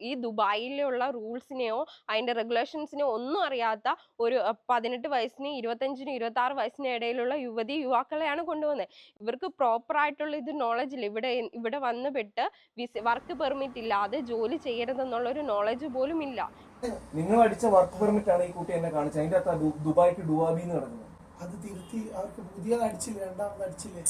ഈ ദുബായിലുള്ള റൂൾസിനെയോ അതിന്റെ റെഗുലേഷൻസിനെയോ ഒന്നും അറിയാത്ത ഒരു പതിനെട്ട് വയസ്സിന് ഇരുപത്തഞ്ചിനും ഇരുപത്തി ആറ് വയസ്സിനും ഇടയിലുള്ള യുവതി യുവാക്കളെയാണ് കൊണ്ടുവന്നത് ഇവർക്ക് പ്രോപ്പർ ആയിട്ടുള്ള ഇത് നോളജ് ഇല്ല. ഇവിടെ ഇവിടെ വന്ന് പെട്ട് വർക്ക് പെർമിറ്റ് ഇല്ലാതെ ജോലി ചെയ്യരുതെന്നുള്ള ഒരു നോളജ് പോലും ഇല്ല. നിങ്ങൾ അടിച്ച വർക്ക് പെർമിറ്റ് ആണ് ഈ കുട്ടി എന്നെ കാണിച്ചത്. അതിന്റെ അകത്ത് ദു- ദുബായ്ക്ക് ഡുവാബി എന്ന് കിടക്കുന്നത്. അത് തിരുത്തി അവർക്ക് അടിച്ചില്ലേ രണ്ടാമത് അടിച്ചില്ലേ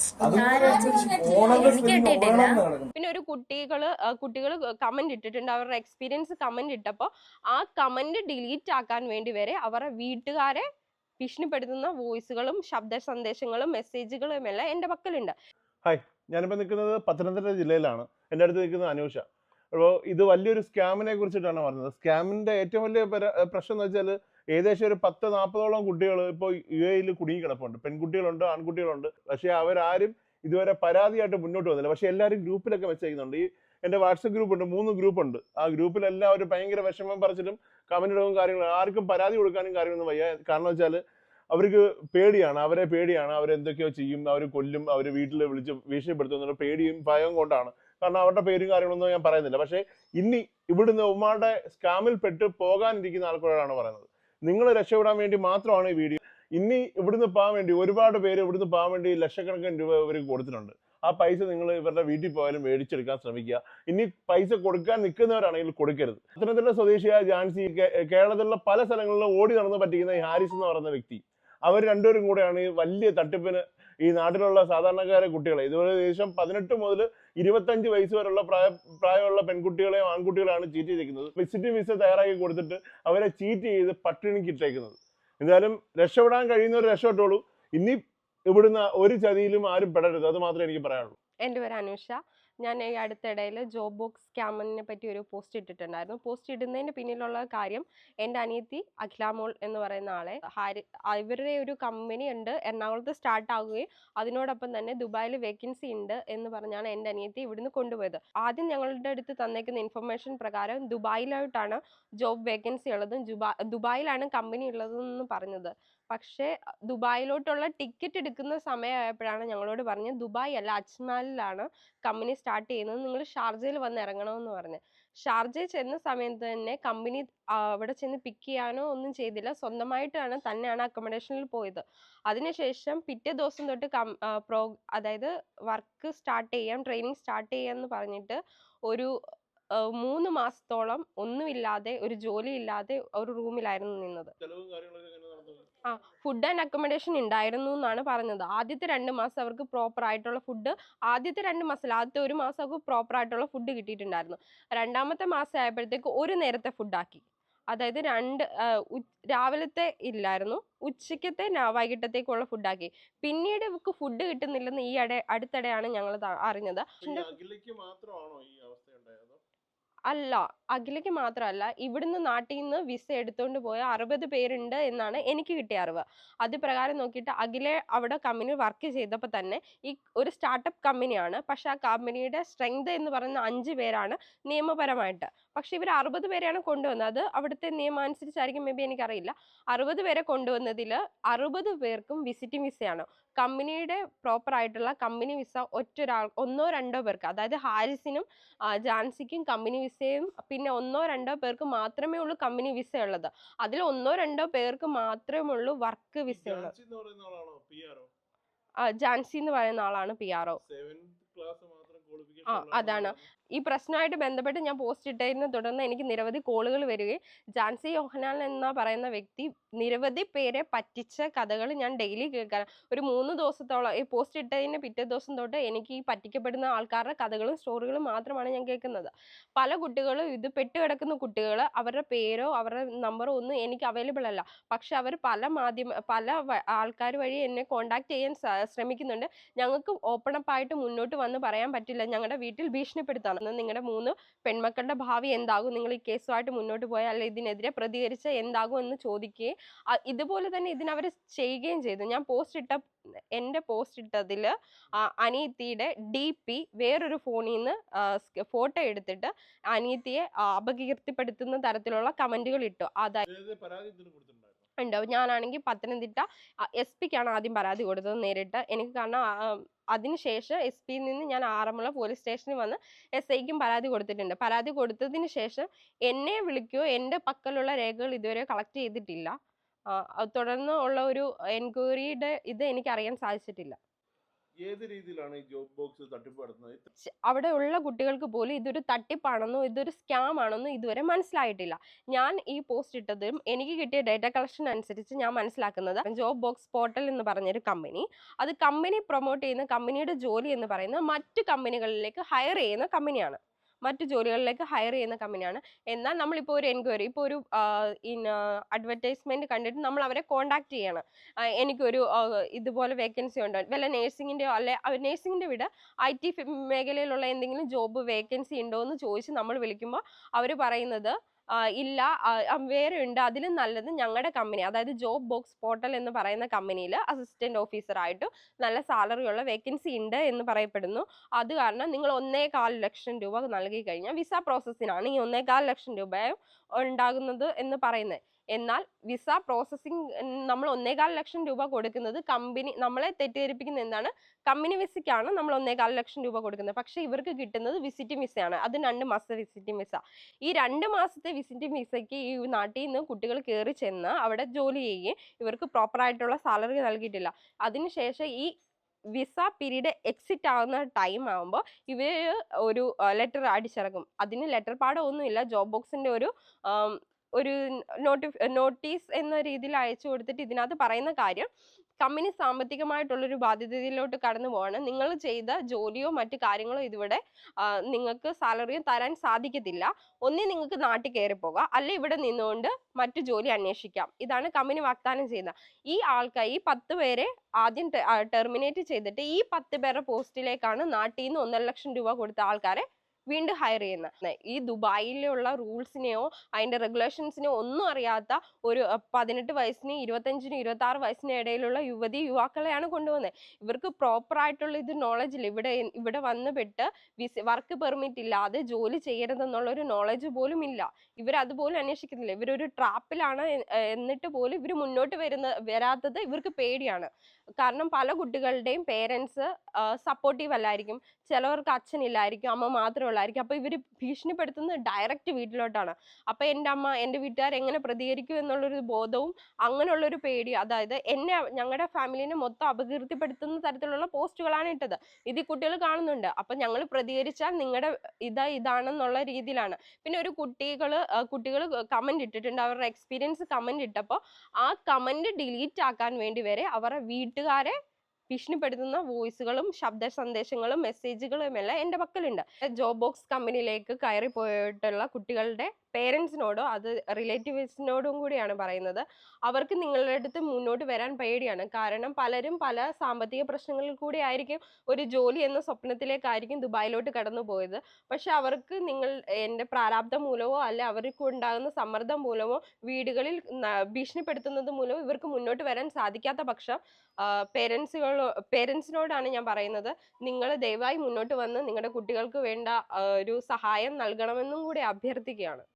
പിന്നെ ഒരു കുട്ടികൾ കുട്ടികൾ കമന്റ് ഇട്ടിട്ടുണ്ട്. അവരുടെ എക്സ്പീരിയൻസ് കമന്റ് ഇട്ടപ്പോ ആ കമന്റ് ഡിലീറ്റ് ആക്കാൻ വേണ്ടി വരെ അവരുടെ വീട്ടുകാരെ ഭീഷണിപ്പെടുത്തുന്ന വോയിസുകളും ശബ്ദ സന്ദേശങ്ങളും മെസ്സേജുകളും എല്ലാം എന്റെ പക്കലുണ്ട്. ഹായ് ഞാനിപ്പോൾ നിൽക്കുന്നത് പത്തനംതിട്ട ജില്ലയിലാണ്. എന്റെ അടുത്ത് നിൽക്കുന്നത് അനൂഷ. അപ്പോൾ ഇത് വലിയൊരു സ്കാമിനെ കുറിച്ചിട്ടാണ് പറഞ്ഞത്. സ്കാമിന്റെ ഏറ്റവും വലിയ പ്രശ്നം എന്ന് വെച്ചാൽ ഏകദേശം ഒരു പത്ത് നാൽപ്പതോളം കുട്ടികൾ ഇപ്പോൾ യു എയിൽ കുടുങ്ങി കിടപ്പുണ്ട് പെൺകുട്ടികളുണ്ട് ആൺകുട്ടികളുണ്ട്. പക്ഷേ അവരാരും ഇതുവരെ പരാതിയായിട്ട് മുന്നോട്ട് വന്നില്ല. പക്ഷേ എല്ലാവരും ഗ്രൂപ്പിലൊക്കെ വെച്ചേക്കുന്നുണ്ട്. ഈ എന്റെ വാട്സപ്പ് ഗ്രൂപ്പ് ഉണ്ട് മൂന്ന് ഗ്രൂപ്പ് ഉണ്ട് ആ ഗ്രൂപ്പിൽ എല്ലാവരും ഭയങ്കര വിഷമം പറിച്ചിട്ടും കമന്റ് ഇടവും കാര്യങ്ങളും ആർക്കും പരാതി കൊടുക്കാനും കാര്യമൊന്നും വയ്യ. കാരണം വെച്ചാൽ അവർക്ക് പേടിയാണ്. അവരെ പേടിയാണ്. അവരെന്തൊക്കെയോ ചെയ്യും അവർ കൊല്ലും അവർ വീട്ടിൽ വിളിച്ച് ഭീഷണിപ്പെടുത്തുന്ന പേടിയും ഭയവും കൊണ്ടാണ്. കാരണം അവരുടെ പേരും കാര്യങ്ങളൊന്നും ഞാൻ പറയുന്നില്ല. പക്ഷേ ഇനി ഇവിടുന്ന് ഉമ്മാരുടെ സ്കാമിൽ പെട്ട് പോകാനിരിക്കുന്ന ആൾക്കാരാണ് പറയുന്നത്. നിങ്ങൾ രക്ഷപ്പെടാൻ വേണ്ടി മാത്രമാണ് ഈ വീഡിയോ ഇനി ഇവിടുന്ന് പോകാൻ വേണ്ടി ഒരുപാട് പേര് ഇവിടുന്ന് പോകാൻ വേണ്ടി ലക്ഷക്കണക്കിന് രൂപ ഇവർ കൊടുത്തിട്ടുണ്ട്. ആ പൈസ നിങ്ങൾ ഇവരുടെ വീട്ടിൽ പോയാലും മേടിച്ചെടുക്കാൻ ശ്രമിക്കുക. ഇനി പൈസ കൊടുക്കാൻ നിൽക്കുന്നവരാണെങ്കിൽ കൊടുക്കരുത്. പത്തനംതിട്ട സ്വദേശിയായ ജാൻസി കേരളത്തിലുള്ള പല സ്ഥലങ്ങളിലും ഓടി നടന്ന് പറ്റിക്കുന്ന ഈ ഹാരിസ് എന്ന് പറയുന്ന വ്യക്തി അവർ രണ്ടുപേരും കൂടെയാണ് ഈ വലിയ തട്ടിപ്പിന് ഈ നാട്ടിലുള്ള സാധാരണക്കാരെ കുട്ടികളെ. ഇതുപോലെ ഏകദേശം പതിനെട്ട് മുതൽ ഇരുപത്തഞ്ച് വയസ്സ് വരെയുള്ള പ്രായ പ്രായമുള്ള പെൺകുട്ടികളെയും ആൺകുട്ടികളെയാണ് ചീറ്റ് ചെയ്തിരിക്കുന്നത് വിസിറ്റിംഗ് വിസ തയ്യാറാക്കി കൊടുത്തിട്ട് അവരെ ചീറ്റ് ചെയ്ത് പട്ടിണിക്ക് ഇട്ടേക്കുന്നത്. എന്തായാലും രക്ഷപ്പെടാൻ കഴിയുന്നവർ രക്ഷപ്പെട്ടോളൂ. ഇനി ഇവിടുന്ന് ഒരു ചതിയിലും ആരും പെടരുത്. അത് മാത്രമേ എനിക്ക് പറയാനുള്ളൂ. എന്റെ പേര് അനുഷ. ഞാൻ ഈ അടുത്തിടയിൽ ജോബ് ബോക്സ് സ്കാമിനെ പറ്റി ഒരു പോസ്റ്റ് ഇട്ടിട്ടുണ്ടായിരുന്നു. പോസ്റ്റ് ഇടുന്നതിന് പിന്നിലുള്ള കാര്യം എന്റെ അനിയത്തി അഖിലാമോൾ എന്ന് പറയുന്ന ആളെ ഹാരി ഇവരുടെ ഒരു കമ്പനി ഉണ്ട്. എറണാകുളത്ത് സ്റ്റാർട്ട് ആവുകയും അതിനോടൊപ്പം തന്നെ ദുബായിൽ വേക്കൻസി ഉണ്ട് എന്ന് പറഞ്ഞാണ് എന്റെ അനിയത്തി ഇവിടുന്ന് കൊണ്ടുപോയത്. ആദ്യം ഞങ്ങളുടെ അടുത്ത് തന്നേക്കുന്ന ഇൻഫർമേഷൻ പ്രകാരം ദുബായിലായിട്ടാണ് ജോബ് വേക്കൻസി ഉള്ളതും. ദുബായിലാണ് കമ്പനി ഉള്ളതെന്ന് പറഞ്ഞത്. പക്ഷേ ദുബായിലോട്ടുള്ള ടിക്കറ്റ് എടുക്കുന്ന സമയമായപ്പോഴാണ് ഞങ്ങളോട് പറഞ്ഞത് ദുബായ് അല്ല അജ്മാലിലാണ് കമ്പനി സ്റ്റാർട്ട് ചെയ്യുന്നത് നിങ്ങൾ ഷാർജയിൽ വന്ന് ഇറങ്ങണമെന്ന് പറഞ്ഞ്. ഷാർജയിൽ ചെന്ന സമയത്ത് തന്നെ കമ്പനി അവിടെ ചെന്ന് പിക്ക് ചെയ്യാനോ ഒന്നും ചെയ്തില്ല സ്വന്തമായിട്ടാണ് തന്നെയാണ് അക്കോമഡേഷനിൽ പോയത്. അതിനുശേഷം പിറ്റേ ദിവസം തൊട്ട് പ്രോ അതായത് വർക്ക് സ്റ്റാർട്ട് ചെയ്യാം ട്രെയിനിങ് സ്റ്റാർട്ട് ചെയ്യാമെന്ന് പറഞ്ഞിട്ട് ഒരു മൂന്ന് മാസത്തോളം ഒന്നുമില്ലാതെ ഒരു ജോലി ഇല്ലാതെ ഒരു റൂമിലായിരുന്നു നിന്നത് ചെലവും കാര്യങ്ങളൊക്കെ എങ്ങനെ നടന്നു ആ ഫുഡ് ആൻഡ് അക്കോമഡേഷൻ ഉണ്ടായിരുന്നു എന്നാണ് പറഞ്ഞത്. ആദ്യത്തെ രണ്ട് മാസം അവർക്ക് പ്രോപ്പർ ആയിട്ടുള്ള ഫുഡ് ആദ്യത്തെ രണ്ട് മാസം ആദ്യത്തെ ഒരു മാസം അവർക്ക് പ്രോപ്പർ ആയിട്ടുള്ള ഫുഡ് കിട്ടിയിട്ടുണ്ടായിരുന്നു. രണ്ടാമത്തെ മാസം ആയപ്പോഴത്തേക്ക് ഒരു നേരത്തെ ഫുഡാക്കി അതായത് രണ്ട് രാവിലത്തെ ഇല്ലായിരുന്നു ഉച്ചക്കത്തെ വൈകിട്ടത്തേക്കുള്ള ഫുഡാക്കി പിന്നീട് ഇവർക്ക് ഫുഡ് കിട്ടുന്നില്ലെന്ന് ഈ അട അടുത്തിടെയാണ് ഞങ്ങൾ അറിഞ്ഞത്. അല്ല. അഖിലയ്ക്ക് മാത്രമല്ല ഇവിടുന്ന് നാട്ടിൽ നിന്ന് വിസ എടുത്തുകൊണ്ട് പോയ അറുപത് പേരുണ്ട് എന്നാണ് എനിക്ക് കിട്ടിയ അറിവ്. അത് പ്രകാരം നോക്കിയിട്ട് അഖിലെ അവിടെ കമ്പനി വർക്ക് ചെയ്തപ്പോൾ തന്നെ ഈ ഒരു സ്റ്റാർട്ടപ്പ് കമ്പനിയാണ്. പക്ഷെ ആ കമ്പനിയുടെ സ്ട്രെങ്ത് എന്ന് പറയുന്ന അഞ്ച് പേരാണ് നിയമപരമായിട്ട്. പക്ഷെ ഇവർ അറുപത് പേരെയാണ് കൊണ്ടുവന്നത്. അത് അവിടുത്തെ നിയമം അനുസരിച്ചായിരിക്കും മേ ബി എനിക്കറിയില്ല. അറുപത് പേരെ കൊണ്ടുവന്നതിൽ അറുപത് പേർക്കും വിസിറ്റിംഗ് വിസയാണ്. കമ്പനിയുടെ പ്രോപ്പർ ആയിട്ടുള്ള കമ്പനി വിസ ഒറ്റൊരാൾ ഒന്നോ രണ്ടോ പേർക്ക് അതായത് ഹാരിസിനും ജാൻസിക്കും കമ്പനി വിസയും പിന്നെ ഒന്നോ രണ്ടോ പേർക്ക് മാത്രമേ ഉള്ളൂ കമ്പനി വിസ ഉള്ളത്. അതിൽ ഒന്നോ രണ്ടോ പേർക്ക് മാത്രമേ ഉള്ളൂ വർക്ക് വിസ ഉള്ളത്. ജാൻസി എന്ന് പറയുന്ന ആളാണോ പി ആ, ജാൻസി എന്ന് പറയുന്ന ആളാണ് പി ആർ ഒ ആ, അതാണ്. ഈ പ്രശ്നമായിട്ട് ബന്ധപ്പെട്ട് ഞാൻ പോസ്റ്റ് ഇട്ടതിനെ തുടർന്ന് എനിക്ക് നിരവധി കോളുകൾ വരികയും ജാൻസി യോഹനാൻ എന്ന പറയുന്ന വ്യക്തി നിരവധി പേരെ പറ്റിച്ച കഥകൾ ഞാൻ ഡെയിലി കേൾക്കാൻ ഒരു മൂന്ന് ദിവസത്തോളം ഈ പോസ്റ്റ് ഇട്ടതിന് പിറ്റേ ദിവസം തൊട്ട് എനിക്ക് ഈ പറ്റിക്കപ്പെടുന്ന ആൾക്കാരുടെ കഥകളും സ്റ്റോറികളും മാത്രമാണ് ഞാൻ കേൾക്കുന്നത്. പല കുട്ടികളും ഇത് പെട്ടുകിടക്കുന്ന കുട്ടികൾ അവരുടെ പേരോ അവരുടെ നമ്പറോ ഒന്നും എനിക്ക് അവൈലബിൾ അല്ല. പക്ഷെ അവർ പല മാധ്യമ പല ആൾക്കാർ വഴി എന്നെ കോണ്ടാക്ട് ചെയ്യാൻ ശ്രമിക്കുന്നുണ്ട്. ഞങ്ങൾക്ക് ഓപ്പൺ അപ്പ് ആയിട്ട് മുന്നോട്ട് വന്ന് പറയാൻ പറ്റില്ല. ഞങ്ങളുടെ വീട്ടിൽ ഭീഷണിപ്പെടുത്താണ്. നിങ്ങളുടെ മൂന്ന് പെൺമക്കളുടെ ഭാവി എന്താകും? നിങ്ങൾ ഈ കേസുമായിട്ട് മുന്നോട്ട് പോയാൽ ഇതിനെതിരെ പ്രതികരിച്ച എന്താകും എന്ന് ചോദിക്കുകയും ഇതുപോലെ തന്നെ ഇതിനവർ ചെയ്യുകയും ചെയ്തു. ഞാൻ പോസ്റ്റ് ഇട്ട എന്റെ പോസ്റ്റ് ഇട്ടതിൽ അനിയത്തിയുടെ ഡി പി വേറൊരു ഫോണിൽ നിന്ന് ഫോട്ടോ എടുത്തിട്ട് അനിയത്തിയെ അപകീർത്തിപ്പെടുത്തുന്ന തരത്തിലുള്ള കമന്റുകൾ ഇട്ടു. അതായത് ഉണ്ട് ഞാനാണെങ്കിൽ പത്തനംതിട്ട എസ് പിക്കാണ് ആദ്യം പരാതി കൊടുത്തത് നേരിട്ട്. എനിക്ക് കാരണം അതിനുശേഷം എസ് പിയിൽ നിന്ന് ഞാൻ ആറന്മുള പോലീസ് സ്റ്റേഷനിൽ വന്ന് എസ് ഐക്കും പരാതി കൊടുത്തിട്ടുണ്ട്. പരാതി കൊടുത്തതിന് ശേഷം എന്നെ വിളിക്കുകയോ എന്റെ പക്കലുള്ള രേഖകൾ ഇതുവരെ കളക്ട് ചെയ്തിട്ടില്ല. തുടർന്ന് ഉള്ള ഒരു എൻക്വയറിയുടെ ഇത് എനിക്ക് അറിയാൻ സാധിച്ചിട്ടില്ല. ഏത് രീതിയിലാണ് ഈ ജോബ് ബോക്സ് തട്ടിപ്പ് നടത്തുന്നത്? അവിടെ ഉള്ള കുട്ടികൾക്ക് പോലും ഇതൊരു തട്ടിപ്പാണെന്നോ ഇതൊരു സ്കാം ആണെന്നോ ഇതുവരെ മനസ്സിലായിട്ടില്ല. ഞാൻ ഈ പോസ്റ്റ് ഇട്ടതും എനിക്ക് കിട്ടിയ ഡേറ്റ കളക്ഷൻ അനുസരിച്ച് ഞാൻ മനസ്സിലാക്കുന്നത് ജോബ് ബോക്സ് പോർട്ടൽ എന്ന് പറഞ്ഞൊരു കമ്പനി. അത് കമ്പനി പ്രൊമോട്ട് ചെയ്യുന്ന കമ്പനിയുടെ ജോലി എന്ന് പറയുന്നത് മറ്റു കമ്പനികളിലേക്ക് ഹയർ ചെയ്യുന്ന കമ്പനിയാണ്. മറ്റു ജോലികളിലേക്ക് ഹയർ ചെയ്യുന്ന കമ്പനിയാണ് എന്നാൽ നമ്മളിപ്പോൾ ഒരു എൻക്വയറി ഇപ്പോൾ ഒരു അഡ്വർടൈസ്മെന്റ് കണ്ടിട്ട് നമ്മൾ അവരെ കോൺടാക്ട് ചെയ്യണം. എനിക്ക് എനിക്കൊരു ഇതുപോലെ വേക്കൻസി ഉണ്ടോ? വല്ല നേഴ്സിങ്ങിന്റെയോ അല്ലെ നേഴ്സിങ്ങിന്റെ വിട ഐ ടി മേഖലയിലുള്ള എന്തെങ്കിലും ജോബ് വേക്കൻസി ഉണ്ടോ എന്ന് ചോദിച്ച് നമ്മൾ വിളിക്കുമ്പോൾ അവർ പറയുന്നത് ഇല്ല. വേറെ ഉണ്ട്. അതിലും നല്ലത് ഞങ്ങളുടെ കമ്പനി അതായത് ജോബ് ബോക്സ് പോർട്ടൽ എന്ന് പറയുന്ന കമ്പനിയിൽ അസിസ്റ്റന്റ് ഓഫീസറായിട്ടും നല്ല സാലറി ഉള്ള വേക്കൻസി ഉണ്ട് എന്ന് പറയപ്പെടുന്നു. അത് കാരണം നിങ്ങൾ ഒന്നേകാൽ ലക്ഷം രൂപ നൽകി കഴിഞ്ഞാൽ വിസ പ്രോസസ്സിനാണ് ഈ ഒന്നേകാൽ ലക്ഷം രൂപ ഉണ്ടാകുന്നത് എന്ന് പറയുന്നത്. എന്നാൽ വിസ പ്രോസസ്സിംഗ് നമ്മൾ ഒന്നേകാൽ ലക്ഷം രൂപ കൊടുക്കുന്നത് കമ്പനി നമ്മളെ തെറ്റിദ്ധരിപ്പിക്കുന്ന എന്താണ്? കമ്പനി വിസയ്ക്കാണ് നമ്മൾ ഒന്നേകാൽ ലക്ഷം രൂപ കൊടുക്കുന്നത്. പക്ഷേ ഇവർക്ക് കിട്ടുന്നത് വിസിറ്റിംഗ് വിസയാണ്. അത് രണ്ട് മാസത്തെ വിസിറ്റിംഗ് വിസ. ഈ രണ്ട് മാസത്തെ വിസിറ്റിംഗ് വിസയ്ക്ക് ഈ നാട്ടിൽ നിന്ന് കുട്ടികൾ കയറി ചെന്ന് അവിടെ ജോലി ചെയ്യുകയും ഇവർക്ക് പ്രോപ്പറായിട്ടുള്ള സാലറി നൽകിയിട്ടില്ല. അതിനുശേഷം ഈ വിസ പീരീഡ് എക്സിറ്റ് ആവുന്ന ടൈം ആകുമ്പോൾ ഇവർ ഒരു ലെറ്റർ അടിച്ചിറക്കും. അതിന് ലെറ്റർ പാടം ഒന്നുമില്ല. ജോബ് ബോക്സിന്റെ ഒരു ഒരു നോട്ടീസ് എന്ന രീതിയിൽ അയച്ചു കൊടുത്തിട്ട് ഇതിനകത്ത് പറയുന്ന കാര്യം കമ്പനി സാമ്പത്തികമായിട്ടുള്ളൊരു ബാധ്യതയിലോട്ട് കടന്നു പോവാണ്. നിങ്ങൾ ചെയ്ത ജോലിയോ മറ്റു കാര്യങ്ങളോ ഇതിവിടെ നിങ്ങൾക്ക് സാലറിയോ തരാൻ സാധിക്കത്തില്ല. ഒന്നേ നിങ്ങൾക്ക് നാട്ടിൽ കയറി പോകാം. അല്ലെ ഇവിടെ നിന്നുകൊണ്ട് മറ്റു ജോലി അന്വേഷിക്കാം. ഇതാണ് കമ്പനി വാഗ്ദാനം ചെയ്യുന്നത്. ഈ ആൾക്കാർ ഈ പത്ത് പേരെ ആദ്യം ടെർമിനേറ്റ് ചെയ്തിട്ട് ഈ പത്ത് പേരുടെ പോസ്റ്റിലേക്കാണ് നാട്ടിൽ നിന്ന് ഒന്നര ലക്ഷം രൂപ കൊടുത്ത ആൾക്കാരെ വീണ്ടും ഹയർ ചെയ്യുന്ന. ഈ ദുബായിലുള്ള റൂൾസിനെയോ അതിന്റെ റെഗുലേഷൻസിനെയോ ഒന്നും അറിയാത്ത ഒരു പതിനെട്ട് വയസ്സിനും ഇരുപത്തഞ്ചിന് ഇരുപത്തി ആറ് വയസ്സിനും ഇടയിലുള്ള യുവതി യുവാക്കളെയാണ് കൊണ്ടുവന്നത് ഇവർക്ക് പ്രോപ്പർ ആയിട്ടുള്ള ഇത് നോളജ് ഇല്ല. ഇവിടെ ഇവിടെ വന്ന് പെട്ട് വിസ വർക്ക് പെർമിറ്റ് ഇല്ലാതെ ജോലി ചെയ്യരുതെന്നുള്ള ഒരു നോളജ് പോലും ഇല്ല. ഇവർ അതുപോലും അന്വേഷിക്കുന്നില്ല. ഇവരൊരു ട്രാപ്പിലാണ് എന്നിട്ട് പോലും ഇവർ മുന്നോട്ട് വരുന്ന വരാത്തത് ഇവർക്ക് പേടിയാണ്. കാരണം പല കുട്ടികളുടെയും പേരൻസ് സപ്പോർട്ടീവ് അല്ലായിരിക്കും. ചിലവർക്ക് അച്ഛനില്ലായിരിക്കും അമ്മ മാത്രമേ ഉള്ളായിരിക്കും. അപ്പോൾ ഇവർ ഭീഷണിപ്പെടുത്തുന്നത് ഡയറക്റ്റ് വീട്ടിലോട്ടാണ്. അപ്പോൾ എന്റെ അമ്മ എന്റെ വീട്ടുകാർ എങ്ങനെ പ്രതികരിക്കും എന്നുള്ളൊരു ബോധവും അങ്ങനെയുള്ളൊരു പേടി അതായത് എന്നെ ഞങ്ങളുടെ ഫാമിലിനെ മൊത്തം അപകീർത്തിപ്പെടുത്തുന്ന തരത്തിലുള്ള പോസ്റ്റുകളാണ് ഇട്ടത്. ഇത് കുട്ടികൾ കാണുന്നുണ്ട്. അപ്പം ഞങ്ങൾ പ്രതികരിച്ചാൽ നിങ്ങളുടെ ഇത് ഇതാണെന്നുള്ള രീതിയിലാണ്. പിന്നെ ഒരു കുട്ടികൾ കുട്ടികൾ കമന്റ് ഇട്ടിട്ടുണ്ട്. അവരുടെ എക്സ്പീരിയൻസ് കമന്റ് ഇട്ടപ്പോൾ ആ കമന്റ് ഡിലീറ്റ് ആക്കാൻ വേണ്ടി വരെ അവരുടെ വീട്ടുകാരെ ഭീഷണിപ്പെടുത്തുന്ന വോയിസുകളും ശബ്ദ സന്ദേശങ്ങളും മെസ്സേജുകളും എല്ലാം എന്റെ പക്കലുണ്ട്. ജോബ് ബോക്സ് കമ്പനിയിലേക്ക് കയറി പോയിട്ടുള്ള കുട്ടികളുടെ പേരൻസിനോടോ അത് റിലേറ്റീവ്സിനോടും കൂടിയാണ് പറയുന്നത്. അവർക്ക് നിങ്ങളുടെ അടുത്ത് മുന്നോട്ട് വരാൻ പേടിയാണ്. കാരണം പലരും പല സാമ്പത്തിക പ്രശ്നങ്ങളിൽ കൂടി ആയിരിക്കും ഒരു ജോലി എന്ന സ്വപ്നത്തിലേക്കായിരിക്കും ദുബായിലോട്ട് കടന്നു പോയത്. പക്ഷെ അവർക്ക് നിങ്ങൾ എന്റെ പ്രാരാബ്ദം മൂലമോ അല്ലെ അവർക്ക് ഉണ്ടാകുന്ന സമ്മർദ്ദം മൂലമോ വീടുകളിൽ ഭീഷണിപ്പെടുത്തുന്നത് മൂലമോ ഇവർക്ക് മുന്നോട്ട് വരാൻ സാധിക്കാത്ത പക്ഷം പേരൻസുകളോ പേരൻസിനോടാണ് ഞാൻ പറയുന്നത്. നിങ്ങൾ ദയവായി മുന്നോട്ട് വന്ന് നിങ്ങളുടെ കുട്ടികൾക്ക് വേണ്ട ഒരു സഹായം നൽകണമെന്നും കൂടി അഭ്യർത്ഥിക്കുകയാണ്.